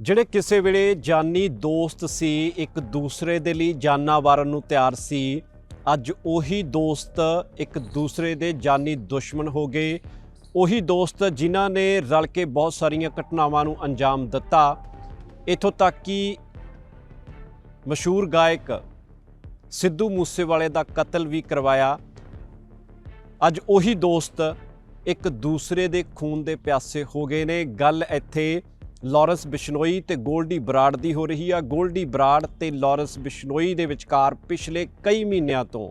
ਜਿਹੜੇ ਕਿਸੇ ਵੇਲੇ ਜਾਨੀ ਦੋਸਤ ਸੀ, ਇੱਕ ਦੂਸਰੇ ਦੇ ਲਈ ਜਾਨਾਂ ਵਾਰਨ ਨੂੰ ਤਿਆਰ ਸੀ, ਅੱਜ ਉਹੀ ਦੋਸਤ ਇੱਕ ਦੂਸਰੇ ਦੇ ਜਾਨੀ ਦੁਸ਼ਮਣ ਹੋ ਗਏ। ਉਹੀ ਦੋਸਤ ਜਿਨ੍ਹਾਂ ਨੇ ਰਲ ਕੇ ਬਹੁਤ ਸਾਰੀਆਂ ਘਟਨਾਵਾਂ ਨੂੰ ਅੰਜਾਮ ਦਿੱਤਾ। ਇਥੋਂ ਤੱਕ ਕਿ ਮਸ਼ਹੂਰ ਗਾਇਕ ਸਿੱਧੂ ਮੂਸੇਵਾਲੇ ਦਾ ਕਤਲ ਵੀ ਕਰਵਾਇਆ। ਅੱਜ ਉਹੀ ਦੋਸਤ ਇੱਕ ਦੂਸਰੇ ਦੇ ਖੂਨ ਦੇ ਪਿਆਸੇ ਹੋ ਗਏ ਨੇ। ਗੱਲ ਇੱਥੇ ਲਾਰੈਂਸ ਬਿਸ਼ਨੋਈ ਤੇ ਗੋਲਡੀ ਬਰਾੜ ਦੀ ਹੋ ਰਹੀ ਆ। ਗੋਲਡੀ ਬਰਾੜ ਤੇ ਲਾਰੈਂਸ ਬਿਸ਼ਨੋਈ ਦੇ ਵਿਚਕਾਰ ਪਿਛਲੇ ਕਈ ਮਹੀਨਿਆਂ ਤੋਂ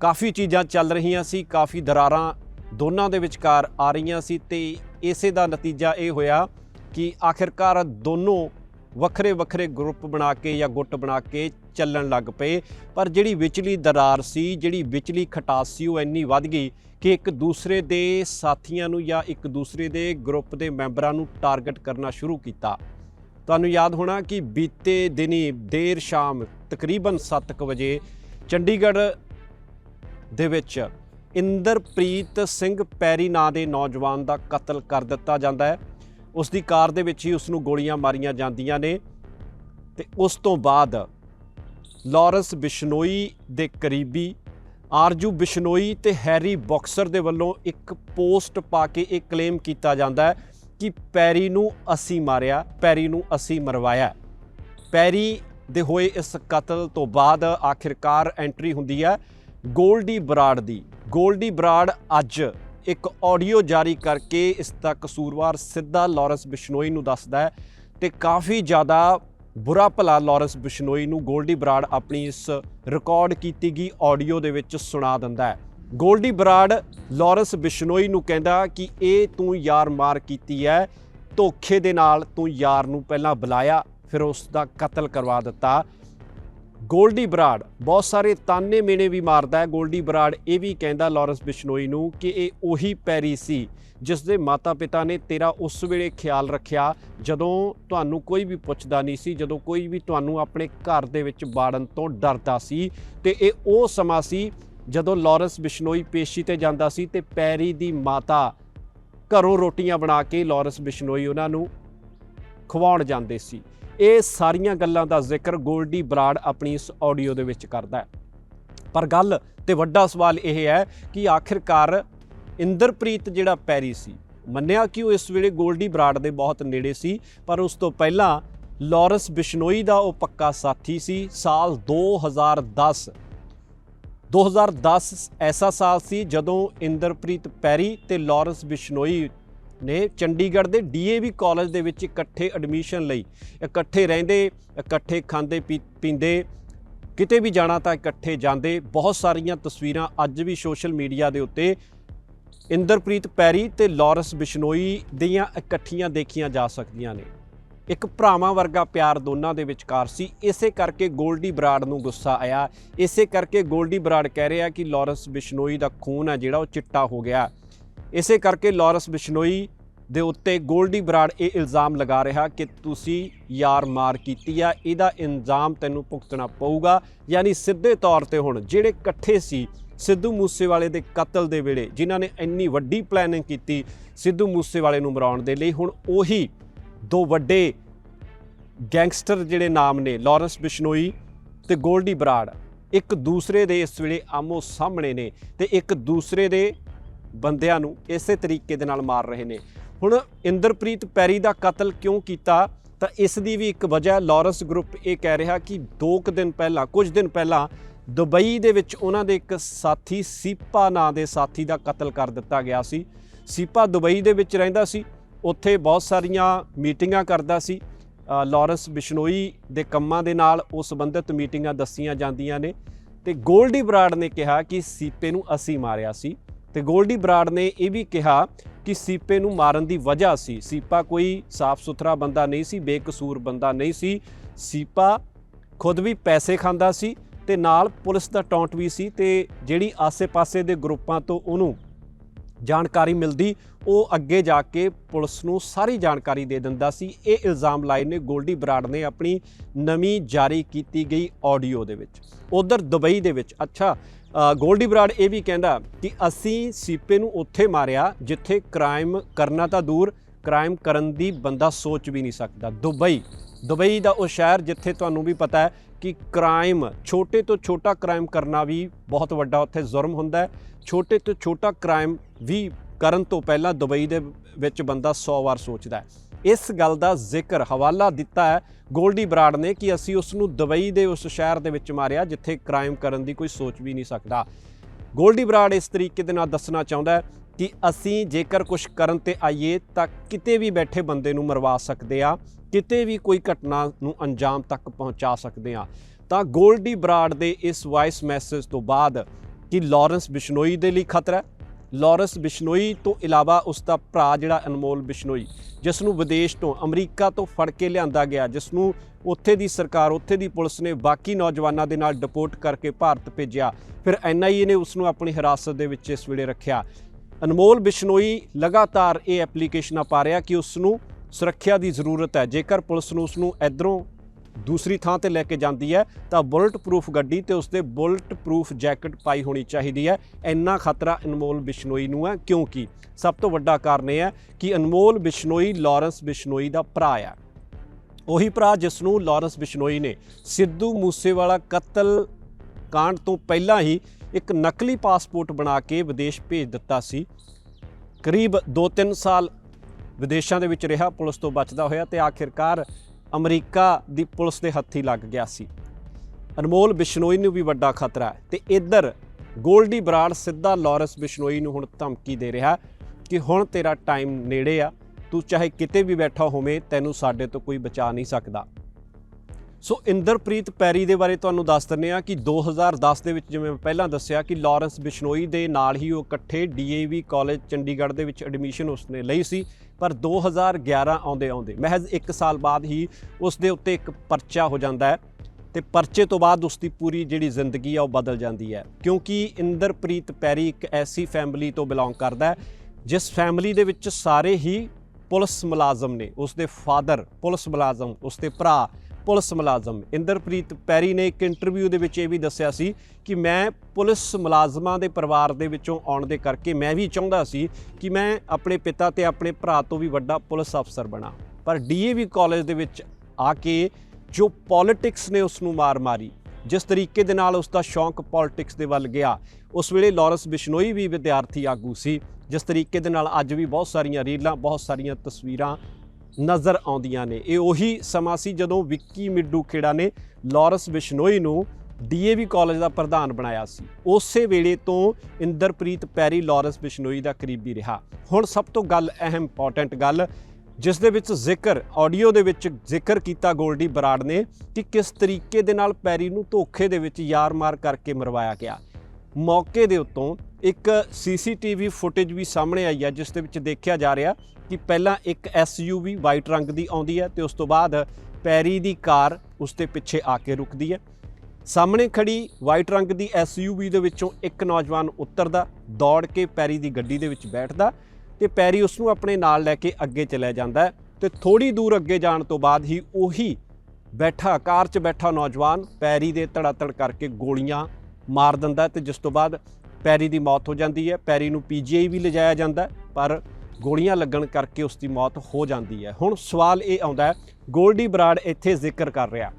ਕਾਫੀ ਚੀਜ਼ਾਂ ਚੱਲ ਰਹੀਆਂ ਸੀ, ਕਾਫੀ ਦਰਾਰਾਂ ਦੋਨਾਂ ਦੇ ਵਿਚਕਾਰ ਆ ਰਹੀਆਂ ਸੀ ਤੇ ਇਸੇ ਦਾ ਨਤੀਜਾ ਇਹ ਹੋਇਆ ਕਿ ਆਖਿਰਕਾਰ ਦੋਨੋਂ ਵੱਖਰੇ ਵੱਖਰੇ ਗਰੁੱਪ ਬਣਾ ਕੇ ਜਾਂ ਗੁੱਟ ਬਣਾ ਕੇ ਚੱਲਣ ਲੱਗ ਪਏ। ਪਰ ਜਿਹੜੀ ਵਿਚਲੀ ਦਰਾਰ ਸੀ, ਜਿਹੜੀ ਵਿਚਲੀ ਖਟਾਸ ਸੀ, ਉਹ ਇੰਨੀ ਵੱਧ ਗਈ ਕਿ ਇੱਕ ਦੂਸਰੇ ਦੇ ਸਾਥੀਆਂ ਨੂੰ ਜਾਂ ਇੱਕ ਦੂਸਰੇ ਦੇ ਗਰੁੱਪ ਦੇ ਮੈਂਬਰਾਂ ਨੂੰ ਟਾਰਗੇਟ ਕਰਨਾ ਸ਼ੁਰੂ ਕੀਤਾ। ਤੁਹਾਨੂੰ ਯਾਦ ਹੋਣਾ ਕਿ ਬੀਤੇ ਦਿਨੀ ਦੇਰ ਸ਼ਾਮ ਤਕਰੀਬਨ 7:00 ਵਜੇ ਚੰਡੀਗੜ੍ਹ ਦੇ ਵਿੱਚ ਇੰਦਰਪ੍ਰੀਤ ਸਿੰਘ ਪੈਰੀ ਨਾਂ ਦੇ ਨੌਜਵਾਨ ਦਾ ਕਤਲ ਕਰ ਦਿੱਤਾ ਜਾਂਦਾ ਹੈ। ਉਸ ਦੀ ਕਾਰ ਦੇ ਵਿੱਚ ਹੀ ਉਸ ਨੂੰ ਗੋਲੀਆਂ ਮਾਰੀਆਂ ਜਾਂਦੀਆਂ ਨੇ ਤੇ ਉਸ ਤੋਂ ਬਾਅਦ ਲਾਰੈਂਸ ਬਿਸ਼ਨੋਈ ਦੇ ਕਰੀਬੀ ਆਰਜੂ ਬਿਸ਼ਨੋਈ ਤੇ ਹੈਰੀ ਬਾਕਸਰ ਦੇ ਵੱਲੋਂ ਇੱਕ ਪੋਸਟ ਪਾ ਕੇ ਇਹ ਕਲੇਮ ਕੀਤਾ ਜਾਂਦਾ ਹੈ ਕਿ ਪੈਰੀ ਨੂੰ ਅਸੀਂ ਮਾਰਿਆ, ਪੈਰੀ ਨੂੰ ਅਸੀਂ ਮਰਵਾਇਆ। ਪੈਰੀ ਦੇ ਹੋਏ ਇਸ ਕਤਲ ਤੋਂ ਬਾਅਦ ਆਖਿਰਕਾਰ ਐਂਟਰੀ ਹੁੰਦੀ ਹੈ ਗੋਲਡੀ ਬਰਾੜ ਦੀ। ਗੋਲਡੀ ਬਰਾੜ ਅੱਜ ਇੱਕ ਆਡੀਓ ਜਾਰੀ ਕਰਕੇ ਇਸ ਦਾ ਕਸੂਰਵਾਰ ਸਿੱਧਾ ਲਾਰੈਂਸ ਬਿਸ਼ਨੋਈ ਨੂੰ ਦੱਸਦਾ ਹੈ ਤੇ ਕਾਫੀ ਜ਼ਿਆਦਾ ਬੁਰਾ ਭਲਾ ਲਾਰੈਂਸ ਬਿਸ਼ਨੋਈ ਨੂੰ ਗੋਲਡੀ ਬਰਾੜ ਆਪਣੀ ਇਸ ਰਿਕਾਰਡ ਕੀਤੀ ਗਈ ਆਡੀਓ ਦੇ ਵਿੱਚ ਸੁਣਾ ਦਿੰਦਾ ਹੈ। ਗੋਲਡੀ ਬਰਾੜ ਲਾਰੈਂਸ ਬਿਸ਼ਨੋਈ ਨੂੰ ਕਹਿੰਦਾ ਕਿ ਇਹ ਤੂੰ ਯਾਰ ਮਾਰ ਕੀਤੀ ਹੈ, ਧੋਖੇ ਦੇ ਨਾਲ ਤੂੰ ਯਾਰ ਨੂੰ ਪਹਿਲਾਂ ਬੁਲਾਇਆ, ਫਿਰ ਉਸ ਦਾ ਕਤਲ ਕਰਵਾ ਦਿੱਤਾ। ਗੋਲਡੀ ਬਰਾੜ, ਬਹੁਤ ਸਾਰੇ ਤਾਨੇ ਮੇਨੇ ਵੀ ਮਾਰਦਾ ਹੈ। ਗੋਲਡੀ ਬਰਾੜ ਇਹ ਵੀ ਕਹਿੰਦਾ ਲਾਰੈਂਸ ਬਿਸ਼ਨੋਈ ਨੂੰ ਕਿ ਇਹ ਉਹੀ ਪੈਰੀ ਸੀ ਜਿਸ ਦੇ ਮਾਤਾ-ਪਿਤਾ ਨੇ ਤੇਰਾ ਉਸ ਵੇਲੇ ਖਿਆਲ ਰੱਖਿਆ ਜਦੋਂ ਤੁਹਾਨੂੰ ਕੋਈ ਵੀ ਪੁੱਛਦਾ ਨਹੀਂ ਸੀ, ਜਦੋਂ ਕੋਈ ਵੀ ਤੁਹਾਨੂੰ ਆਪਣੇ ਘਰ ਦੇ ਵਿੱਚ ਬਾੜਨ ਤੋਂ ਡਰਦਾ ਸੀ। ਤੇ ਇਹ ਉਹ ਸਮਾਂ ਸੀ ਜਦੋਂ ਲਾਰੈਂਸ ਬਿਸ਼ਨੋਈ ਪੇਸ਼ੀ ਤੇ ਜਾਂਦਾ ਸੀ ਤੇ ਪੈਰੀ ਦੀ ਮਾਤਾ ਘਰੋਂ ਰੋਟੀਆਂ ਬਣਾ ਕੇ ਲਾਰੈਂਸ ਬਿਸ਼ਨੋਈ ਉਹਨਾਂ ਨੂੰ ਖਵਾਉਣ ਜਾਂਦੇ ਸੀ। ਇਹ ਸਾਰੀਆਂ ਗੱਲਾਂ ਦਾ ਜ਼ਿਕਰ ਗੋਲਡੀ ਬਰਾੜ ਆਪਣੀ ਇਸ ਆਡੀਓ ਦੇ ਵਿੱਚ ਕਰਦਾ ਹੈ। ਪਰ ਗੱਲ ਤੇ ਵੱਡਾ ਸਵਾਲ ਇਹ ਹੈ ਕਿ ਆਖਿਰਕਾਰ ਇੰਦਰਪ੍ਰੀਤ ਜਿਹੜਾ ਪੈਰੀ ਸੀ, ਮੰਨਿਆ ਕਿ ਉਹ ਇਸ ਵੇਲੇ ਗੋਲਡੀ ਬਰਾੜ ਦੇ ਬਹੁਤ ਨੇੜੇ ਸੀ, ਪਰ ਉਸ ਤੋਂ ਪਹਿਲਾਂ ਲਾਰੈਂਸ ਬਿਸ਼ਨੋਈ ਦਾ ਉਹ ਪੱਕਾ ਸਾਥੀ ਸੀ, ਸਾਲ 2010 2010 ਐਸਾ ਸਾਲ ਸੀ ਜਦੋਂ ਇੰਦਰਪ੍ਰੀਤ ਪੈਰੀ ਤੇ ਲਾਰੈਂਸ ਬਿਸ਼ਨੋਈ ਨੇ ਚੰਡੀਗੜ੍ਹ ਦੇ ਡੀਏਵੀ ਕਾਲਜ ਦੇ ਵਿੱਚ ਇਕੱਠੇ ਐਡਮਿਸ਼ਨ ਲਈ। ਇਕੱਠੇ ਰਹਿੰਦੇ, ਇਕੱਠੇ ਖਾਂਦੇ, ਪੀ- ਪੀਂਦੇ, ਕਿਤੇ ਵੀ ਜਾਣਾ ਤਾਂ ਇਕੱਠੇ ਜਾਂਦੇ। ਬਹੁਤ ਸਾਰੀਆਂ ਤਸਵੀਰਾਂ ਅੱਜ ਵੀ ਸੋਸ਼ਲ ਮੀਡੀਆ ਦੇ ਉੱਤੇ ਇੰਦਰਪ੍ਰੀਤ ਪੈਰੀ ਤੇ ਲਾਰੈਂਸ ਬਿਸ਼ਨੋਈ ਦੀਆਂ ਇਕੱਠੀਆਂ ਦੇਖੀਆਂ ਜਾ ਸਕਦੀਆਂ ਨੇ। ਇੱਕ ਭਰਾਵਾਂ ਵਰਗਾ ਪਿਆਰ ਦੋਨਾਂ ਦੇ ਵਿਚਕਾਰ ਸੀ। ਇਸੇ ਕਰਕੇ ਗੋਲਡੀ ਬਰਾੜ ਨੂੰ ਗੁੱਸਾ ਆਇਆ। ਇਸੇ ਕਰਕੇ ਗੋਲਡੀ ਬਰਾੜ ਕਹਿ ਰਿਹਾ ਕਿ ਲਾਰੈਂਸ ਬਿਸ਼ਨੋਈ ਦਾ ਖੂਨ ਹੈ ਜਿਹੜਾ ਉਹ ਚਿੱਟਾ ਹੋ ਗਿਆ। ਇਸੇ ਕਰਕੇ ਲਾਰੈਂਸ ਬਿਸ਼ਨੋਈ ਦੇ ਉੱਤੇ ਗੋਲਡੀ ਬਰਾੜ ਇਹ ਇਲਜ਼ਾਮ ਲਗਾ ਰਿਹਾ ਕਿ ਤੁਸੀਂ ਯਾਰ ਮਾਰ ਕੀਤੀ ਆ, ਇਹਦਾ ਇਲਜ਼ਾਮ ਤੈਨੂੰ ਭੁਗਤਣਾ ਪਊਗਾ। ਯਾਨੀ ਸਿੱਧੇ ਤੌਰ ਤੇ ਹੁਣ ਜਿਹੜੇ ਇਕੱਠੇ ਸੀ ਸਿੱਧੂ ਮੂਸੇਵਾਲੇ ਦੇ ਕਤਲ ਦੇ ਵੇਲੇ, ਜਿਨ੍ਹਾਂ ਨੇ ਇੰਨੀ ਵੱਡੀ ਪਲੈਨਿੰਗ ਕੀਤੀ ਸਿੱਧੂ ਮੂਸੇਵਾਲੇ ਨੂੰ ਮਰਾਉਣ ਦੇ ਲਈ, ਹੁਣ ਉਹੀ ਦੋ ਵੱਡੇ ਗੈਂਗਸਟਰ ਜਿਹੜੇ ਨਾਮ ਨੇ, ਲਾਰੈਂਸ ਬਿਸ਼ਨੋਈ ਤੇ ਗੋਲਡੀ ਬਰਾੜ, ਇੱਕ ਦੂਸਰੇ ਦੇ ਇਸ ਵੇਲੇ ਆਮੋ ਸਾਹਮਣੇ ਨੇ ਤੇ ਇੱਕ ਦੂਸਰੇ ਦੇ ਬੰਦਿਆਂ ਨੂੰ ਇਸੇ ਤਰੀਕੇ ਦੇ ਨਾਲ ਮਾਰ ਰਹੇ ਨੇ। ਹੁਣ ਇੰਦਰਪ੍ਰੀਤ ਪੈਰੀ ਦਾ ਕਤਲ ਕਿਉਂ ਕੀਤਾ? ਤਾਂ ਇਸ ਦੀ ਵੀ ਇੱਕ ਵਜ੍ਹਾ ਲਾਰੈਂਸ ਗਰੁੱਪ ਇਹ ਕਹਿ ਰਿਹਾ ਕਿ 2 ਕੁ ਦਿਨ ਪਹਿਲਾਂ ਕੁਝ ਦਿਨ ਪਹਿਲਾਂ ਦੁਬਈ ਦੇ ਵਿੱਚ ਉਹਨਾਂ ਦੇ ਇੱਕ ਸਾਥੀ ਸੀਪਾ ਨਾਂ ਦੇ ਸਾਥੀ ਦਾ ਕਤਲ ਕਰ ਦਿੱਤਾ ਗਿਆ ਸੀ। ਸੀਪਾ ਦੁਬਈ ਦੇ ਵਿੱਚ ਰਹਿੰਦਾ ਸੀ। ਉੱਥੇ ਬਹੁਤ ਸਾਰੀਆਂ ਮੀਟਿੰਗਾਂ ਕਰਦਾ ਸੀ। ਅ, ਲਾਰੈਂਸ ਬਿਸ਼ਨੋਈ ਦੇ ਕੰਮਾਂ ਦੇ ਨਾਲ ਉਹ ਸੰਬੰਧਿਤ ਮੀਟਿੰਗਾਂ ਦੱਸੀਆਂ ਜਾਂਦੀਆਂ ਨੇ। ਤੇ ਗੋਲਡੀ ਬਰਾੜ ਨੇ ਕਿਹਾ ਕਿ ਸੀਪੇ ਨੂੰ ਅਸੀਂ ਮਾਰਿਆ ਸੀ। ਤੇ ਗੋਲਡੀ ਬਰਾੜ ਨੇ ਇਹ ਵੀ ਕਿਹਾ ਕਿ ਸੀਪੇ ਨੂੰ ਮਾਰਨ ਦੀ ਵਜ੍ਹਾ ਸੀ। ਸੀਪਾ ਕੋਈ ਸਾਫ਼ ਸੁਥਰਾ ਬੰਦਾ ਨਹੀਂ ਸੀ, ਬੇਕਸੂਰ ਬੰਦਾ ਨਹੀਂ ਸੀ। ਸੀਪਾ ਖੁਦ ਵੀ ਪੈਸੇ ਖਾਂਦਾ ਸੀ ਤੇ ਨਾਲ ਪੁਲਿਸ ਦਾ ਟੌਂਟ ਵੀ ਸੀ ਤੇ ਜਿਹੜੀ ਆਸੇ-ਪਾਸੇ ਦੇ ਗਰੁੱਪਾਂ ਤੋਂ ਉਹਨੂੰ ਜਾਣਕਾਰੀ ਮਿਲਦੀ, ਉਹ ਅੱਗੇ ਜਾ ਕੇ ਪੁਲਿਸ ਨੂੰ ਸਾਰੀ ਜਾਣਕਾਰੀ ਦੇ ਦਿੰਦਾ ਸੀ। ਇਹ ਇਲਜ਼ਾਮ ਲਾਏ ਨੇ ਗੋਲਡੀ ਬਰਾੜ ਨੇ ਆਪਣੀ ਨਵੀਂ ਜਾਰੀ ਕੀਤੀ ਗਈ ਆਡੀਓ ਦੇ ਵਿੱਚ। ਉਧਰ ਦੁਬਈ ਦੇ ਵਿੱਚ, ਅੱਛਾ ਗੋਲਡੀ ਬਰਾਡ ਇਹ ਵੀ ਕਹਿੰਦਾ ਕਿ ਅਸੀਂ ਸੀਪੇ ਨੂੰ ਉੱਥੇ ਮਾਰਿਆ ਜਿੱਥੇ ਕ੍ਰਾਈਮ ਕਰਨਾ ਤਾਂ ਦੂਰ, ਕ੍ਰਾਈਮ ਕਰਨ ਦੀ ਬੰਦਾ ਸੋਚ ਵੀ ਨਹੀਂ ਸਕਦਾ। ਦੁਬਈ ਦੁਬਈ ਦਾ ਉਹ ਸ਼ਹਿਰ ਜਿੱਥੇ ਤੁਹਾਨੂੰ ਵੀ ਪਤਾ ਹੈ ਕਿ ਕ੍ਰਾਈਮ, ਛੋਟੇ ਤੋਂ ਛੋਟਾ ਕ੍ਰਾਈਮ ਕਰਨਾ ਵੀ ਬਹੁਤ ਵੱਡਾ ਉੱਥੇ ਜ਼ੁਰਮ ਹੁੰਦਾ ਹੈ। ਛੋਟੇ ਤੋਂ ਛੋਟਾ ਕ੍ਰਾਈਮ ਵੀ ਕਰਨ ਤੋਂ ਪਹਿਲਾਂ ਦੁਬਈ ਦੇ ਵਿੱਚ ਬੰਦਾ 100 ਵਾਰ ਸੋਚਦਾ ਹੈ। ਇਸ ਗੱਲ ਦਾ ਜ਼ਿਕਰ ਹਵਾਲਾ ਦਿੱਤਾ ਹੈ ਗੋਲਡੀ ਬਰਾੜ ਨੇ ਕਿ ਅਸੀਂ ਉਸ ਨੂੰ ਦੁਬਈ ਦੇ ਉਸ ਸ਼ਹਿਰ ਦੇ ਵਿੱਚ ਮਾਰਿਆ ਜਿੱਥੇ ਕ੍ਰਾਈਮ ਕਰਨ ਦੀ ਕੋਈ ਸੋਚ ਵੀ ਨਹੀਂ ਸਕਦਾ। ਗੋਲਡੀ ਬਰਾੜ ਇਸ ਤਰੀਕੇ ਦੇ ਨਾਲ ਦੱਸਣਾ ਚਾਹੁੰਦਾ ਹੈ ਕਿ ਅਸੀਂ ਜੇਕਰ ਕੁਝ ਕਰਨ ਤੇ ਆਈਏ ਤਾਂ ਕਿਤੇ ਵੀ ਬੈਠੇ ਬੰਦੇ ਨੂੰ ਮਰਵਾ ਸਕਦੇ ਆ ਕਿਤੇ ਵੀ ਕੋਈ ਘਟਨਾ ਨੂੰ ਅੰਜਾਮ ਤੱਕ ਪਹੁੰਚਾ ਸਕਦੇ ਆ ਤਾਂ ਗੋਲਡੀ ਬਰਾੜ ਦੇ ਇਸ ਵਾਇਸ ਮੈਸੇਜ ਤੋਂ ਬਾਅਦ ਕਿ ਲਾਰੈਂਸ ਬਿਸ਼ਨੋਈ ਦੇ ਲਈ ਖਤਰਾ ਲਾਰੈਂਸ ਬਿਸ਼ਨੋਈ ਤੋਂ ਇਲਾਵਾ ਉਸ ਦਾ ਭਰਾ ਜਿਹੜਾ ਅਨਮੋਲ ਬਿਸ਼ਨੋਈ, ਜਿਸ ਨੂੰ ਵਿਦੇਸ਼ ਤੋਂ ਅਮਰੀਕਾ ਤੋਂ ਫੜ ਕੇ ਲਿਆਂਦਾ ਗਿਆ, ਜਿਸ ਨੂੰ ਉੱਥੇ ਦੀ ਸਰਕਾਰ, ਉੱਥੇ ਦੀ ਪੁਲਿਸ ਨੇ ਬਾਕੀ ਨੌਜਵਾਨਾਂ ਦੇ ਨਾਲ ਡਿਪੋਰਟ ਕਰਕੇ ਭਾਰਤ ਭੇਜਿਆ। ਫਿਰ ਐਨਆਈਏ ਨੇ ਉਸ ਨੂੰ ਆਪਣੀ ਹਿਰਾਸਤ ਦੇ ਵਿੱਚ ਇਸ ਵੇਲੇ ਰੱਖਿਆ। ਅਨਮੋਲ ਬਿਸ਼ਨੋਈ ਲਗਾਤਾਰ ਇਹ ਐਪਲੀਕੇਸ਼ਨਾਂ ਪਾ ਰਿਹਾ ਕਿ ਉਸ ਨੂੰ ਸੁਰੱਖਿਆ ਦੀ ਜ਼ਰੂਰਤ ਹੈ। ਜੇਕਰ ਪੁਲਿਸ ਨੂੰ ਉਸ ਨੂੰ ਇਧਰੋਂ ਦੂਸਰੀ ਥਾਂ ਤੇ ਲੈ ਕੇ ਜਾਂਦੀ ਹੈ, ਤਾਂ ਬੁਲਟ ਪ੍ਰੂਫ ਗੱਡੀ ਤੇ ਉਸਦੇ ਬੁਲਟ ਪ੍ਰੂਫ ਜੈਕਟ ਪਾਈ ਹੋਣੀ ਚਾਹੀਦੀ ਹੈ। ਇੰਨਾ ਖਤਰਾ ਅਨਮੋਲ ਬਿਸ਼ਨੋਈ ਨੂੰ ਹੈ, ਕਿਉਂਕਿ ਸਭ ਤੋਂ ਵੱਡਾ ਕਾਰਨ ਇਹ ਹੈ ਕਿ ਅਨਮੋਲ ਬਿਸ਼ਨੋਈ ਲਾਰੈਂਸ ਬਿਸ਼ਨੋਈ ਦਾ ਭਰਾ ਹੈ। ਉਹੀ ਭਰਾ ਜਿਸ ਨੂੰ ਲਾਰੈਂਸ ਬਿਸ਼ਨੋਈ ਨੇ ਸਿੱਧੂ ਮੂਸੇਵਾਲਾ ਕਤਲ ਕਾਂਡ ਤੋਂ ਪਹਿਲਾਂ ਹੀ ਇੱਕ ਨਕਲੀ ਪਾਸਪੋਰਟ ਬਣਾ ਕੇ ਵਿਦੇਸ਼ ਭੇਜ ਦਿੱਤਾ ਸੀ। ਕਰੀਬ 2-3 ਸਾਲ ਵਿਦੇਸ਼ਾਂ ਦੇ ਵਿੱਚ ਰਿਹਾ, ਪੁਲਿਸ ਤੋਂ ਬਚਦਾ ਹੋਇਆ ਤੇ ਆਖਿਰਕਾਰ ਅਮਰੀਕਾ ਦੀ ਪੁਲਿਸ ਦੇ ਹੱਥੀ ਲੱਗ ਗਿਆ ਸੀ। ਅਨਮੋਲ ਬਿਸ਼ਨੋਈ ਨੂੰ ਵੀ ਵੱਡਾ ਖਤਰਾ ਹੈ ਤੇ ਇੱਧਰ ਗੋਲਡੀ ਬਰਾੜ ਸਿੱਧਾ ਲਾਰੈਂਸ ਬਿਸ਼ਨੋਈ ਨੂੰ ਹੁਣ ਧਮਕੀ ਦੇ ਰਿਹਾ ਕਿ ਹੁਣ ਤੇਰਾ ਟਾਈਮ ਨੇੜੇ ਆ, ਤੂੰ ਚਾਹੇ ਕਿਤੇ ਵੀ ਬੈਠਾ ਹੋਵੇਂ, ਤੈਨੂੰ ਸਾਡੇ ਤੋਂ ਕੋਈ ਬਚਾ ਨਹੀਂ ਸਕਦਾ। ਸੋ ਇੰਦਰਪ੍ਰੀਤ ਪੈਰੀ ਦੇ ਬਾਰੇ ਤੁਹਾਨੂੰ ਦੱਸ ਦਿੰਦੇ ਆ ਕਿ 2010 ਦੇ ਵਿੱਚ ਜਿਵੇਂ ਮੈਂ ਪਹਿਲਾਂ ਦੱਸਿਆ ਕਿ ਲਾਰੈਂਸ ਬਿਸ਼ਨੋਈ ਦੇ ਨਾਲ ਹੀ ਉਹ ਇਕੱਠੇ ਡੀਏਵੀ ਕਾਲਜ ਚੰਡੀਗੜ੍ਹ ਦੇ ਵਿੱਚ ਐਡਮਿਸ਼ਨ ਉਸਨੇ ਲਈ ਸੀ, ਪਰ 2011 ਆਉਂਦੇ ਆਉਂਦੇ, ਮਹਿਜ਼ 1 ਸਾਲ ਬਾਅਦ ਹੀ ਉਸ ਦੇ ਉੱਤੇ ਇੱਕ ਪਰਚਾ ਹੋ ਜਾਂਦਾ ਹੈ ਤੇ ਪਰਚੇ ਤੋਂ ਬਾਅਦ ਉਸ ਦੀ ਪੂਰੀ ਜਿਹੜੀ ਜ਼ਿੰਦਗੀ ਆ ਉਹ ਬਦਲ ਜਾਂਦੀ ਹੈ। ਕਿਉਂਕਿ ਇੰਦਰਪ੍ਰੀਤ ਪੈਰੀ ਇੱਕ ਐਸੀ ਫੈਮਿਲੀ ਤੋਂ ਬਿਲੋਂਗ ਕਰਦਾ ਹੈ, ਜਿਸ ਫੈਮਿਲੀ ਦੇ ਵਿੱਚ ਸਾਰੇ ਹੀ ਪੁਲਿਸ ਮੁਲਾਜ਼ਮ ਨੇ ਉਸ ਦੇ ਫਾਦਰ ਪੁਲਿਸ ਮੁਲਾਜ਼ਮ ਉਸ ਦੇ ਭਰਾ ਪੁਲਿਸ ਮੁਲਾਜ਼ਮ। ਇੰਦਰਪ੍ਰੀਤ ਪੈਰੀ ਨੇ ਇੱਕ ਇੰਟਰਵਿਊ ਦੇ ਵਿੱਚ ਇਹ ਵੀ ਦੱਸਿਆ ਸੀ ਕਿ ਮੈਂ ਪੁਲਿਸ ਮੁਲਾਜ਼ਮਾਂ ਦੇ ਪਰਿਵਾਰ ਦੇ ਵਿੱਚੋਂ ਆਉਣ ਦੇ ਕਰਕੇ ਮੈਂ ਵੀ ਚਾਹੁੰਦਾ ਸੀ ਕਿ ਮੈਂ ਆਪਣੇ ਪਿਤਾ ਤੇ ਆਪਣੇ ਭਰਾ ਤੋਂ ਵੀ ਵੱਡਾ ਪੁਲਿਸ ਅਫਸਰ ਬਣਾ। ਪਰ ਡੀਏਵੀ ਕਾਲਜ ਦੇ ਵਿੱਚ ਆ ਕੇ ਜੋ ਪੋਲਿਟਿਕਸ ਨੇ ਉਸ ਨੂੰ ਮਾਰ ਮਾਰੀ, ਜਿਸ ਤਰੀਕੇ ਦੇ ਨਾਲ ਉਸ ਦਾ ਸ਼ੌਂਕ ਪੋਲਿਟਿਕਸ ਦੇ ਵੱਲ ਗਿਆ, ਉਸ ਵੇਲੇ ਲਾਰੈਂਸ ਬਿਸ਼ਨੋਈ ਵੀ ਵਿਦਿਆਰਥੀ ਆਗੂ ਸੀ, ਜਿਸ ਤਰੀਕੇ ਦੇ ਨਾਲ ਅੱਜ ਵੀ ਬਹੁਤ ਸਾਰੀਆਂ ਰੀਲਾਂ, ਬਹੁਤ ਸਾਰੀਆਂ ਤਸਵੀਰਾਂ ਨਜ਼ਰ ਆਉਂਦੀਆਂ ਨੇ। ਇਹ ਉਹੀ ਸਮਾਂ ਸੀ ਜਦੋਂ ਵਿੱਕੀ ਮਿੱਡੂ ਖੇੜਾ ਨੇ ਲਾਰੈਂਸ ਬਿਸ਼ਨੋਈ ਨੂੰ ਡੀਏਵੀ ਕਾਲਜ ਦਾ ਪ੍ਰਧਾਨ ਬਣਾਇਆ ਸੀ। ਉਸੇ ਵੇਲੇ ਤੋਂ ਇੰਦਰਪ੍ਰੀਤ ਪੈਰੀ ਲਾਰੈਂਸ ਬਿਸ਼ਨੋਈ ਦਾ ਕਰੀਬੀ ਰਿਹਾ। ਹੁਣ ਸਭ ਤੋਂ ਗੱਲ ਅਹਿਮ ਇੰਪੋਰਟੈਂਟ ਗੱਲ, ਜਿਸ ਦੇ ਵਿੱਚ ਜ਼ਿਕਰ, ਆਡੀਓ ਦੇ ਵਿੱਚ ਜ਼ਿਕਰ ਕੀਤਾ ਗੋਲਡੀ ਬਰਾੜ ਨੇ ਕਿ ਕਿਸ ਤਰੀਕੇ ਦੇ ਨਾਲ ਪੈਰੀ ਨੂੰ ਧੋਖੇ ਦੇ ਵਿੱਚ ਯਾਰ-ਮਾਰ ਕਰਕੇ ਮਰਵਾਇਆ ਗਿਆ। ਮੌਕੇ ਦੇ ਉੱਤੋਂ ਇੱਕ ਸੀਸੀਟੀਵੀ ਫੁਟੇਜ ਵੀ ਸਾਹਮਣੇ ਆਈ ਹੈ, ਜਿਸ ਦੇ ਵਿੱਚ ਦੇਖਿਆ ਜਾ ਰਿਹਾ ਕਿ ਪਹਿਲਾਂ ਇੱਕ ਐਸਯੂਵੀ ਵਾਈਟ ਰੰਗ ਦੀ ਆਉਂਦੀ ਹੈ ਤੇ ਉਸ ਤੋਂ ਬਾਅਦ ਪੈਰੀ ਦੀ ਕਾਰ ਉਸ ਦੇ ਪਿੱਛੇ ਆ ਕੇ ਰੁਕਦੀ ਹੈ। ਸਾਹਮਣੇ ਖੜੀ ਵਾਈਟ ਰੰਗ ਦੀ ਐਸਯੂਵੀ ਦੇ ਵਿੱਚੋਂ ਇੱਕ ਨੌਜਵਾਨ ਉਤਰਦਾ, ਦੌੜ ਕੇ ਪੈਰੀ ਦੀ ਗੱਡੀ ਦੇ ਵਿੱਚ ਬੈਠਦਾ ਤੇ ਪੈਰੀ ਉਸ ਨੂੰ ਆਪਣੇ ਨਾਲ ਲੈ ਕੇ ਅੱਗੇ ਚਲਿਆ ਜਾਂਦਾ ਹੈ ਤੇ ਥੋੜੀ ਦੂਰ ਅੱਗੇ ਜਾਣ ਤੋਂ ਬਾਅਦ ਹੀ ਉਹੀ ਬੈਠਾ, ਕਾਰ 'ਚ ਬੈਠਾ ਨੌਜਵਾਨ ਪੈਰੀ ਦੇ ਧੜਾ ਧੜ ਕਰਕੇ ਗੋਲੀਆਂ ਮਾਰ ਦਿੰਦਾ ਹੈ ਤੇ ਜਿਸ ਤੋਂ ਬਾਅਦ ਪੈਰੀ ਦੀ ਮੌਤ ਹੋ ਜਾਂਦੀ ਹੈ, ਪੈਰੀ ਨੂੰ ਪੀਜੀਆਈ ਵੀ ਲਿਜਾਇਆ ਜਾਂਦਾ ਪਰ ਗੋਲੀਆਂ ਲੱਗਣ ਕਰਕੇ ਉਸ ਦੀ ਮੌਤ ਹੋ ਜਾਂਦੀ ਹੈ। ਹੁਣ ਸਵਾਲ ਇਹ ਆਉਂਦਾ ਹੈ, ਗੋਲਡੀ ਬਰਾੜ ਇੱਥੇ ਜ਼ਿਕਰ ਕਰ ਰਿਹਾ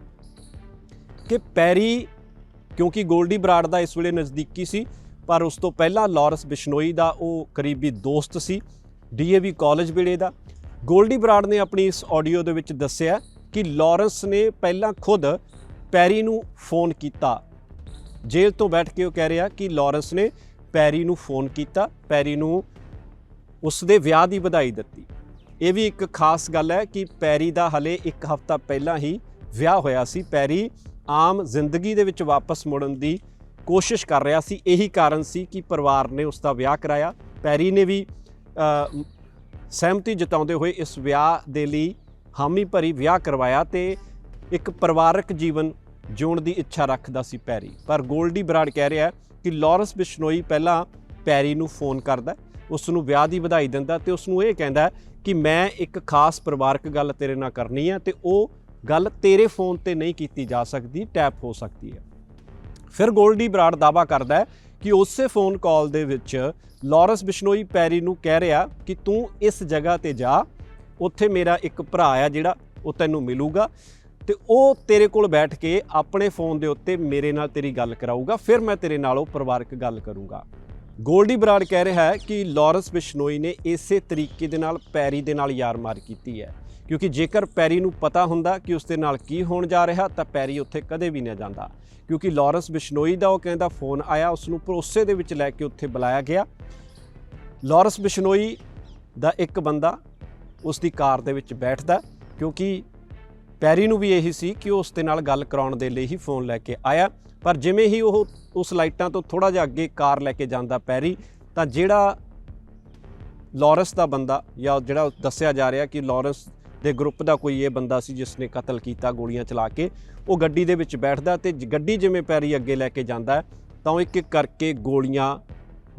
ਕਿ ਪੈਰੀ, ਕਿਉਂਕਿ ਗੋਲਡੀ ਬਰਾੜ ਦਾ ਇਸ ਵੇਲੇ ਨਜ਼ਦੀਕੀ ਸੀ, ਪਰ ਉਸ ਤੋਂ ਪਹਿਲਾਂ ਲਾਰੈਂਸ ਬਿਸ਼ਨੋਈ ਦਾ ਉਹ ਕਰੀਬੀ ਦੋਸਤ ਸੀ ਡੀਏਵੀ ਕਾਲਜ ਵੇਲੇ ਦਾ। ਗੋਲਡੀ ਬਰਾੜ ਨੇ ਆਪਣੀ ਇਸ ਆਡੀਓ ਦੇ ਵਿੱਚ ਦੱਸਿਆ ਕਿ ਲਾਰੈਂਸ ਨੇ ਪਹਿਲਾਂ ਖੁਦ ਪੈਰੀ ਨੂੰ ਫੋਨ ਕੀਤਾ ਜੇਲ੍ਹ ਤੋਂ ਬੈਠ ਕੇ ਉਹ ਕਹਿ ਰਿਹਾ ਕਿ ਲਾਰੈਂਸ ਨੇ ਪੈਰੀ ਨੂੰ ਫੋਨ ਕੀਤਾ, ਪੈਰੀ ਨੂੰ ਉਸ ਦੇ ਵਿਆਹ ਦੀ ਵਧਾਈ ਦਿੱਤੀ। ਇਹ ਵੀ ਇੱਕ ਖਾਸ ਗੱਲ ਹੈ ਕਿ ਪੈਰੀ ਦਾ ਹਲੇ ਇੱਕ ਹਫ਼ਤਾ ਪਹਿਲਾਂ ਹੀ ਵਿਆਹ ਹੋਇਆ ਸੀ। ਪੈਰੀ ਆਮ ਜ਼ਿੰਦਗੀ ਦੇ ਵਿੱਚ ਵਾਪਸ ਮੁੜਨ ਦੀ ਕੋਸ਼ਿਸ਼ ਕਰ ਰਿਹਾ ਸੀ। ਇਹੀ ਕਾਰਨ ਸੀ ਕਿ ਪਰਿਵਾਰ ਨੇ ਉਸ ਦਾ ਵਿਆਹ ਕਰਾਇਆ। ਪੈਰੀ ਨੇ ਵੀ ਸਹਿਮਤੀ ਜਤਾਉਂਦੇ ਹੋਏ ਇਸ ਵਿਆਹ ਦੇ ਲਈ ਹਾਮੀ ਭਰੀ ਵਿਆਹ ਕਰਵਾਇਆ ਤੇ ਇੱਕ ਪਰਿਵਾਰਕ ਜੀਵਨ ਜਿਉਣ ਦੀ ਇੱਛਾ ਰੱਖਦਾ ਸੀ ਪੈਰੀ। ਪਰ ਗੋਲਡੀ ਬਰਾੜ ਕਹਿ ਰਿਹਾ ਕਿ ਲਾਰੈਂਸ ਬਿਸ਼ਨੋਈ ਪਹਿਲਾਂ ਪੈਰੀ ਨੂੰ ਫੋਨ ਕਰਦਾ ਉਸ ਨੂੰ ਵਿਆਹ ਦੀ ਵਧਾਈ ਦਿੰਦਾ ਤੇ ਉਸ ਨੂੰ ਇਹ ਕਹਿੰਦਾ ਕਿ ਮੈਂ ਇੱਕ ਖਾਸ ਪਰਿਵਾਰਕ ਗੱਲ ਤੇਰੇ ਨਾਲ ਕਰਨੀ ਹੈ ਤੇ ਉਹ ਗੱਲ ਤੇਰੇ ਫੋਨ ਤੇ ਨਹੀਂ ਕੀਤੀ ਜਾ ਸਕਦੀ, ਟੈਪ ਹੋ ਸਕਦੀ ਹੈ। ਫਿਰ ਗੋਲਡੀ ਬਰਾੜ ਦਾਵਾ ਕਰਦਾ ਹੈ ਕਿ ਉਸੇ ਫੋਨ ਕਾਲ ਦੇ ਵਿੱਚ ਲਾਰੈਂਸ ਬਿਸ਼ਨੋਈ ਪੈਰੀ ਨੂੰ ਕਹਿ ਰਿਹਾ ਕਿ ਤੂੰ ਇਸ ਜਗ੍ਹਾ ਤੇ ਜਾ, ਉੱਥੇ ਮੇਰਾ ਇੱਕ ਭਰਾ ਆ ਜਿਹੜਾ ਉਹ ਤੈਨੂੰ ਮਿਲੂਗਾ। ਤੇ ਉਹ ਤੇਰੇ ਕੋਲ ਬੈਠ ਕੇ ਆਪਣੇ ਫੋਨ ਦੇ ਉੱਤੇ ਮੇਰੇ ਨਾਲ ਤੇਰੀ ਗੱਲ ਕਰਾਊਗਾ, ਫਿਰ ਮੈਂ ਤੇਰੇ ਨਾਲ ਉਹ ਪਰਿਵਾਰਕ ਗੱਲ ਕਰੂੰਗਾ। ਗੋਲਡੀ ਬਰਾੜ ਕਹਿ ਰਿਹਾ ਹੈ ਕਿ ਲਾਰੈਂਸ ਬਿਸ਼ਨੋਈ ਨੇ ਇਸੇ ਤਰੀਕੇ ਦੇ ਨਾਲ ਪੈਰੀ ਦੇ ਨਾਲ ਯਾਰ-ਮਾਰ ਕੀਤੀ ਹੈ, ਕਿਉਂਕਿ ਜੇਕਰ ਪੈਰੀ ਨੂੰ ਪਤਾ ਹੁੰਦਾ ਕਿ ਉਸ ਦੇ ਨਾਲ ਕੀ ਹੋਣ ਜਾ ਰਿਹਾ, ਤਾਂ ਪੈਰੀ ਉੱਥੇ ਕਦੇ ਵੀ ਨਾ ਜਾਂਦਾ। ਕਿਉਂਕਿ ਲਾਰੈਂਸ ਬਿਸ਼ਨੋਈ ਦਾ ਉਹ ਕਹਿੰਦਾ ਫੋਨ ਆਇਆ ਉਸ ਨੂੰ ਭਰੋਸੇ ਦੇ ਵਿੱਚ ਲੈ ਕੇ ਉੱਥੇ ਬੁਲਾਇਆ ਗਿਆ। ਲਾਰੈਂਸ ਬਿਸ਼ਨੋਈ ਦਾ ਇੱਕ ਬੰਦਾ ਉਸ ਦੀ ਕਾਰ ਦੇ ਵਿੱਚ ਬੈਠਦਾ, ਕਿਉਂਕਿ ਪੈਰੀ ਨੂੰ ਵੀ ਇਹੀ ਸੀ ਕਿ ਉਹ ਉਸ ਦੇ ਨਾਲ ਗੱਲ ਕਰਾਉਣ ਦੇ ਲਈ ਹੀ ਫੋਨ ਲੈ ਕੇ ਆਇਆ। ਪਰ ਜਿਵੇਂ ਹੀ ਉਹ ਉਸ ਲਾਈਟਾਂ ਤੋਂ ਥੋੜਾ ਜਿਹਾ ਅੱਗੇ ਕਾਰ ਲੈ ਕੇ ਜਾਂਦਾ ਪੈਰੀ, ਤਾਂ ਜਿਹੜਾ ਲਾਰੈਂਸ ਦਾ ਬੰਦਾ ਜਾਂ ਜਿਹੜਾ ਦੱਸਿਆ ਜਾ ਰਿਹਾ ਕਿ ਲਾਰੈਂਸ ਦੇ ਗਰੁੱਪ ਦਾ ਕੋਈ ਇਹ ਬੰਦਾ ਸੀ ਜਿਸ ਨੇ ਕਤਲ ਕੀਤਾ, ਗੋਲੀਆਂ ਚਲਾ ਕੇ, ਉਹ ਗੱਡੀ ਦੇ ਵਿੱਚ ਬੈਠਦਾ ਤੇ ਗੱਡੀ ਜਿਵੇਂ ਪੈਰੀ ਅੱਗੇ ਲੈ ਕੇ ਜਾਂਦਾ, ਤਾਂ ਉਹ ਇੱਕ ਇੱਕ ਕਰਕੇ ਗੋਲੀਆਂ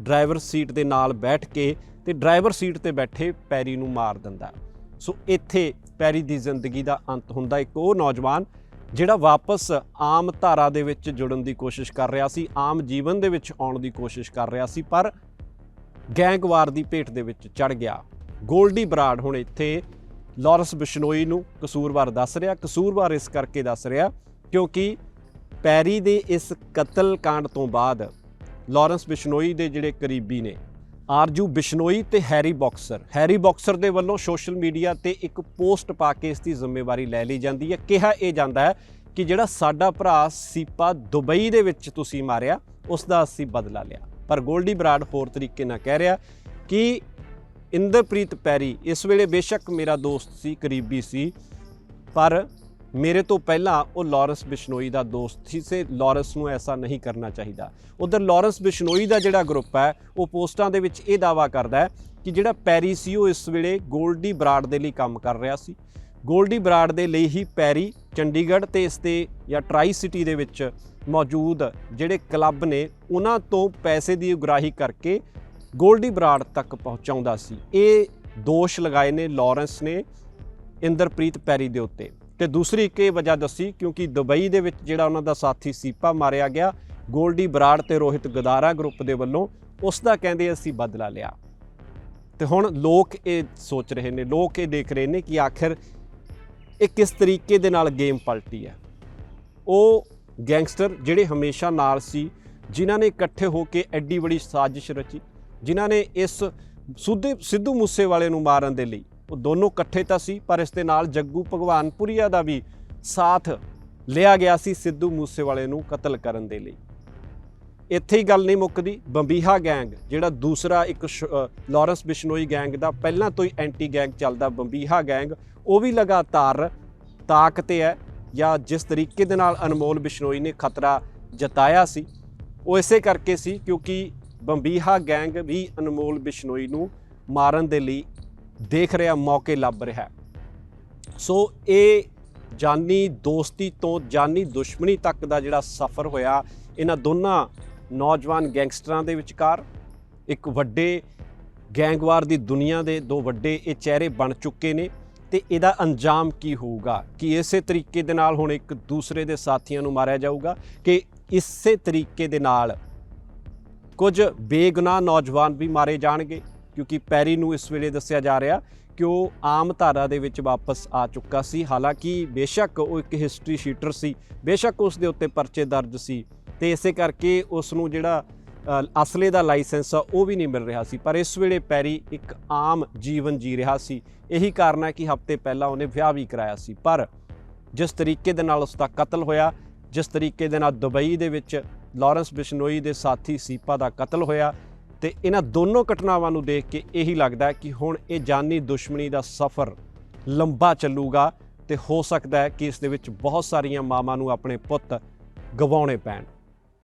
ਡਰਾਈਵਰ ਸੀਟ ਦੇ ਨਾਲ ਬੈਠ ਕੇ ਤੇ ਡਰਾਈਵਰ ਸੀਟ ਤੇ ਬੈਠੇ ਪੈਰੀ ਨੂੰ ਮਾਰ ਦਿੰਦਾ। ਸੋ ਇੱਥੇ ਪੈਰੀ ਦੀ ਜ਼ਿੰਦਗੀ ਦਾ ਅੰਤ ਹੁੰਦਾ ਇੱਕ ਉਹ ਨੌਜਵਾਨ ਜਿਹੜਾ ਵਾਪਸ ਆਮ ਧਾਰਾ ਦੇ ਵਿੱਚ ਜੁੜਨ ਦੀ ਕੋਸ਼ਿਸ਼ ਕਰ ਰਿਹਾ ਸੀ, ਆਮ ਜੀਵਨ ਦੇ ਵਿੱਚ ਆਉਣ ਦੀ ਕੋਸ਼ਿਸ਼ ਕਰ ਰਿਹਾ ਸੀ, ਪਰ ਗੈਂਗਵਾਰ ਦੀ ਭੇਟ ਦੇ ਵਿੱਚ ਚੜ ਗਿਆ। ਗੋਲਡੀ ਬਰਾੜ ਹੁਣ ਇੱਥੇ ਲਾਰੈਂਸ ਬਿਸ਼ਨੋਈ ਨੂੰ ਕਸੂਰਵਾਰ ਦੱਸ ਰਿਹਾ, ਕਸੂਰਵਾਰ ਇਸ ਕਰਕੇ ਦੱਸ ਰਿਹਾ ਕਿਉਂਕਿ ਪੈਰੀ ਦੇ ਇਸ ਕਤਲ ਕਾਂਡ ਤੋਂ ਬਾਅਦ ਲਾਰੈਂਸ ਬਿਸ਼ਨੋਈ ਦੇ ਜਿਹੜੇ ਕਰੀਬੀ ਨੇ ਆਰਜੂ ਬਿਸ਼ਨੋਈ ਤੇ ਹੈਰੀ ਬਾਕਸਰ। ਹੈਰੀ ਬਾਕਸਰ ਦੇ ਵੱਲੋਂ ਸੋਸ਼ਲ ਮੀਡੀਆ ਤੇ ਇੱਕ ਪੋਸਟ ਪਾ ਕੇ ਇਸ ਦੀ ਜ਼ਿੰਮੇਵਾਰੀ ਲੈ ਲਈ ਜਾਂਦੀ ਹੈ। ਕਿਹਾ ਇਹ ਜਾਂਦਾ ਹੈ ਕਿ ਜਿਹੜਾ ਸਾਡਾ ਭਰਾ ਸੀਪਾ ਦੁਬਈ ਦੇ ਵਿੱਚ ਤੁਸੀਂ ਮਾਰਿਆ, ਉਸ ਦਾ ਅਸੀਂ ਬਦਲਾ ਲਿਆ। ਪਰ ਗੋਲਡੀ ਬਰਾਡ ਹੋਰ ਤਰੀਕੇ ਨਾਲ ਕਹਿ ਰਿਹਾ ਕਿ ਇੰਦਰਪ੍ਰੀਤ ਪੈਰੀ, ਇਸ ਵੇਲੇ ਬੇਸ਼ੱਕ ਮੇਰਾ ਦੋਸਤ ਸੀ, ਕਰੀਬੀ ਸੀ, ਪਰ ਮੇਰੇ ਤੋਂ ਪਹਿਲਾਂ ਉਹ ਲਾਰੈਂਸ ਬਿਸ਼ਨੋਈ ਦਾ ਦੋਸਤ ਸੀ, ਸੇ ਲਾਰੈਂਸ ਨੂੰ ਐਸਾ ਨਹੀਂ ਕਰਨਾ ਚਾਹੀਦਾ। ਉਧਰ ਲਾਰੈਂਸ ਬਿਸ਼ਨੋਈ ਦਾ ਜਿਹੜਾ ਗਰੁੱਪ ਹੈ, ਉਹ ਪੋਸਟਾਂ ਦੇ ਵਿੱਚ ਇਹ ਦਾਵਾ ਕਰਦਾ ਹੈ ਕਿ ਜਿਹੜਾ ਪੈਰੀ ਸੀ, ਉਹ ਇਸ ਵੇਲੇ ਗੋਲਡੀ ਬਰਾਡ ਦੇ ਲਈ ਕੰਮ ਕਰ ਰਿਹਾ ਸੀ। ਗੋਲਡੀ ਬਰਾਡ ਦੇ ਲਈ ਹੀ ਪੈਰੀ ਚੰਡੀਗੜ੍ਹ ਤੇ ਇਸ 'ਤੇ ਜਾਂ ਟਰਾਈ ਸਿਟੀ ਦੇ ਵਿੱਚ ਮੌਜੂਦ ਜਿਹੜੇ ਕਲੱਬ ਨੇ, ਉਹਨਾਂ ਤੋਂ ਪੈਸੇ ਦੀ ਉਗਰਾਹੀ ਕਰਕੇ ਗੋਲਡੀ ਬਰਾਡ ਤੱਕ ਪਹੁੰਚਾਉਂਦਾ ਸੀ। ਇਹ ਦੋਸ਼ ਲਗਾਏ ਨੇ ਲਾਰੈਂਸ ਨੇ ਇੰਦਰਪ੍ਰੀਤ ਪੈਰੀ ਦੇ ਉੱਤੇ। ਤੇ ਦੂਸਰੀ ਇੱਕ ਇਹ ਵਜ੍ਹਾ ਦੱਸੀ ਕਿਉਂਕਿ ਦੁਬਈ ਦੇ ਵਿੱਚ ਜਿਹੜਾ ਉਹਨਾਂ ਦਾ ਸਾਥੀ ਸੀਪਾ ਮਾਰਿਆ ਗਿਆ, ਗੋਲਡੀ ਬਰਾੜ ਤੇ ਰੋਹਿਤ ਗਦਾਰਾ ਗਰੁੱਪ ਦੇ ਵੱਲੋਂ, ਉਸ ਦਾ ਕਹਿੰਦੇ ਅਸੀਂ ਬਦਲਾ ਲਿਆ। ਤੇ ਹੁਣ ਲੋਕ ਇਹ ਸੋਚ ਰਹੇ ਨੇ, ਲੋਕ ਇਹ ਦੇਖ ਰਹੇ ਨੇ ਕਿ ਆਖਿਰ ਇਹ ਕਿਸ ਤਰੀਕੇ ਦੇ ਨਾਲ ਗੇਮ ਪਲਟੀ ਹੈ। ਉਹ ਗੈਂਗਸਟਰ ਜਿਹੜੇ ਹਮੇਸ਼ਾ ਨਾਲ ਸੀ, ਜਿਨ੍ਹਾਂ ਨੇ ਇਕੱਠੇ ਹੋ ਕੇ ਐਡੀ ਬੜੀ ਸਾਜ਼ਿਸ਼ ਰਚੀ, ਜਿਨ੍ਹਾਂ ਨੇ ਇਸ ਸੁੱਧੇ ਸਿੱਧੂ ਮੂਸੇਵਾਲੇ ਨੂੰ ਮਾਰਨ ਦੇ ਲਈ ਉਹ ਦੋਨੋਂ ਇਕੱਠੇ ਤਾਂ ਸੀ ਪਰ ਇਸ ਦੇ ਨਾਲ ਜੱਗੂ ਭਗਵਾਨਪੁਰੀਆ ਦਾ ਵੀ ਸਾਥ ਲਿਆ ਗਿਆ ਸੀ ਸਿੱਧੂ ਮੂਸੇਵਾਲੇ ਨੂੰ ਕਤਲ ਕਰਨ ਦੇ ਲਈ। ਇੱਥੇ ਹੀ ਗੱਲ ਨਹੀਂ ਮੁੱਕਦੀ ਬੰਬੀਹਾ ਗੈਂਗ ਜਿਹੜਾ ਦੂਸਰਾ ਇੱਕ ਸ਼- ਅ, ਲਾਰੈਂਸ ਬਿਸ਼ਨੋਈ ਗੈਂਗ ਦਾ ਪਹਿਲਾਂ ਤੋਂ ਹੀ ਐਂਟੀ ਗੈਂਗ ਚੱਲਦਾ ਬੰਬੀਹਾ ਗੈਂਗ ਉਹ ਵੀ ਲਗਾਤਾਰ ਤਾਕ ਤੇ ਹੈ ਜਾਂ ਜਿਸ ਤਰੀਕੇ ਦੇ ਨਾਲ ਅਨਮੋਲ ਬਿਸ਼ਨੋਈ ਨੇ ਖਤਰਾ ਜਤਾਇਆ ਸੀ ਉਹ ਇਸੇ ਕਰਕੇ ਸੀ ਕਿਉਂਕਿ ਬੰਬੀਹਾ ਗੈਂਗ ਵੀ ਅਨਮੋਲ ਬਿਸ਼ਨੋਈ ਨੂੰ ਮਾਰਨ ਦੇ ਲਈ ਦੇਖ ਰਿਹਾ, ਮੌਕੇ ਲੱਭ ਰਿਹਾ। ਸੋ ਇਹ ਜਾਨੀ ਦੋਸਤੀ ਤੋਂ ਜਾਨੀ ਦੁਸ਼ਮਣੀ ਤੱਕ ਦਾ ਜਿਹੜਾ ਸਫ਼ਰ ਹੋਇਆ, ਇਹਨਾਂ ਦੋਨਾਂ ਨੌਜਵਾਨ ਗੈਂਗਸਟਰਾਂ ਦੇ ਵਿਚਕਾਰ, ਇੱਕ ਵੱਡੇ ਗੈਂਗਵਾਰ ਦੀ ਦੁਨੀਆ ਦੇ ਦੋ ਵੱਡੇ ਇਹ ਚਿਹਰੇ ਬਣ ਚੁੱਕੇ ਨੇ ਤੇ ਇਹਦਾ ਅੰਜਾਮ ਕੀ ਹੋਊਗਾ? ਕਿ ਇਸੇ ਤਰੀਕੇ ਦੇ ਨਾਲ ਹੁਣ ਇੱਕ ਦੂਸਰੇ ਦੇ ਸਾਥੀਆਂ ਨੂੰ ਮਾਰਿਆ ਜਾਊਗਾ ਕਿ ਇਸੇ ਤਰੀਕੇ ਦੇ ਨਾਲ ਕੁਝ ਬੇਗੁਨਾਹ ਨੌਜਵਾਨ ਵੀ ਮਾਰੇ ਜਾਣਗੇ? ਕਿਉਂਕਿ ਪੈਰੀ ਨੂੰ ਇਸ ਵੇਲੇ ਦੱਸਿਆ ਜਾ ਰਿਹਾ ਕਿ ਉਹ ਆਮ ਧਾਰਾ ਦੇ ਵਿੱਚ ਵਾਪਸ ਆ ਚੁੱਕਾ ਸੀ। ਹਾਲਾਂਕਿ ਬੇਸ਼ੱਕ ਉਹ ਇੱਕ ਹਿਸਟਰੀ ਸ਼ੀਟਰ ਸੀ। ਬੇਸ਼ੱਕ ਉਸ ਦੇ ਉੱਤੇ ਪਰਚੇ ਦਰਜ ਸੀ ਤੇ ਇਸੇ ਕਰਕੇ ਉਸ ਨੂੰ ਜਿਹੜਾ ਅਸਲੇ ਦਾ ਲਾਇਸੈਂਸ ਆ, ਉਹ ਵੀ ਨਹੀਂ ਮਿਲ ਰਿਹਾ ਸੀ। ਪਰ ਇਸ ਵੇਲੇ ਪੈਰੀ ਇੱਕ ਆਮ ਜੀਵਨ ਜੀ ਰਿਹਾ ਸੀ। ਇਹੀ ਕਾਰਨ ਹੈ ਕਿ ਹਫ਼ਤੇ ਪਹਿਲਾਂ ਉਹਨੇ ਵਿਆਹ ਵੀ ਕਰਾਇਆ ਸੀ। ਪਰ ਜਿਸ ਤਰੀਕੇ ਦੇ ਨਾਲ ਉਸ ਦਾ ਕਤਲ ਹੋਇਆ, ਜਿਸ ਤਰੀਕੇ ਦੇ ਨਾਲ ਦੁਬਈ ਦੇ ਵਿੱਚ ਲਾਰੈਂਸ ਬਿਸ਼ਨੋਈ ਦੇ ਸਾਥੀ ਸੀਪਾ ਦਾ ਕਤਲ ਹੋਇਆ ਤੇ ਇਹਨਾਂ ਦੋਨੋਂ ਘਟਨਾਵਾਂ ਨੂੰ ਦੇਖ ਕੇ ਇਹੀ ਲੱਗਦਾ ਹੈ ਕਿ ਹੁਣ ਇਹ ਜਾਨੀ ਦੁਸ਼ਮਣੀ ਦਾ ਸਫ਼ਰ ਲੰਬਾ ਚੱਲੂਗਾ ਤੇ ਹੋ ਸਕਦਾ ਹੈ ਕਿ ਇਸ ਦੇ ਵਿੱਚ ਬਹੁਤ ਸਾਰੀਆਂ ਮਾਵਾਂ ਨੂੰ ਆਪਣੇ ਪੁੱਤ ਗਵਾਉਣੇ ਪੈਣ।